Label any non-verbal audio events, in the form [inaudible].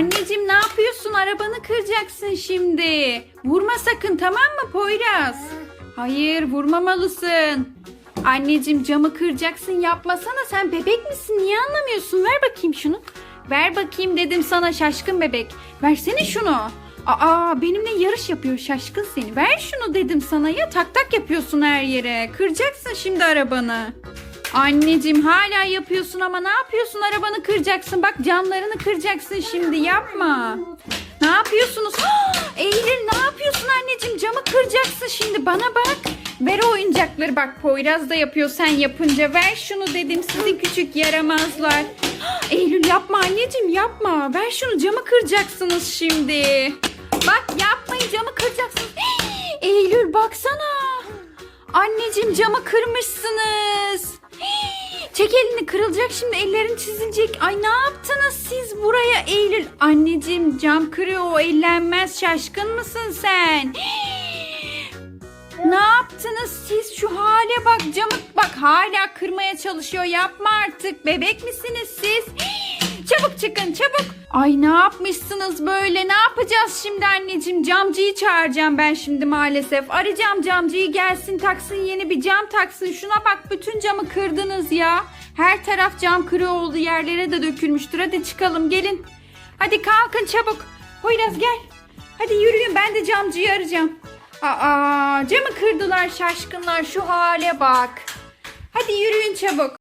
Anneciğim ne yapıyorsun? Arabanı kıracaksın şimdi. Vurma sakın tamam mı Poyraz? Hayır vurmamalısın. Anneciğim camı kıracaksın yapmasana sen bebek misin? Niye anlamıyorsun? Ver bakayım şunu. Ver bakayım dedim sana şaşkın bebek. Versene şunu. Aa benimle yarış yapıyor şaşkın seni. Ver şunu dedim sana ya tak tak yapıyorsun her yere. Kıracaksın şimdi arabanı. Anneciğim hala yapıyorsun ama ne yapıyorsun? Arabanı kıracaksın. Bak camlarını kıracaksın şimdi. Yapma. Ne yapıyorsunuz? [gasps] Eylül ne yapıyorsun anneciğim? Camı kıracaksın şimdi. Bana bak. Ver o oyuncakları. Bak Poyraz da yapıyor sen yapınca. Ver şunu dedim. Sizi küçük yaramazlar. [gasps] Eylül yapma anneciğim yapma. Ver şunu camı kıracaksınız şimdi. Bak yapmayın camı kıracaksınız. [gasps] Eylül baksana. Anneciğim camı kırmışsınız. Çek elini kırılacak şimdi ellerin çizilecek. Ay ne yaptınız siz buraya Eylül? Anneciğim cam kırıyor o ellenmez şaşkın mısın sen? Ne yaptınız siz şu hale bak camı bak hala kırmaya çalışıyor yapma artık bebek misiniz siz? Çabuk çıkın çabuk. Ay ne yapmışsınız böyle ne yapacağız şimdi anneciğim camcıyı çağıracağım ben şimdi maalesef. Arayacağım camcıyı gelsin taksın yeni bir cam taksın. Şuna bak bütün camı kırdınız ya. Her taraf cam kırığı oldu yerlere de dökülmüştür. Hadi çıkalım gelin. Hadi kalkın çabuk. Poyraz gel. Hadi yürüyün ben de camcıyı arayacağım. Aa camı kırdılar şaşkınlar şu hale bak. Hadi yürüyün çabuk.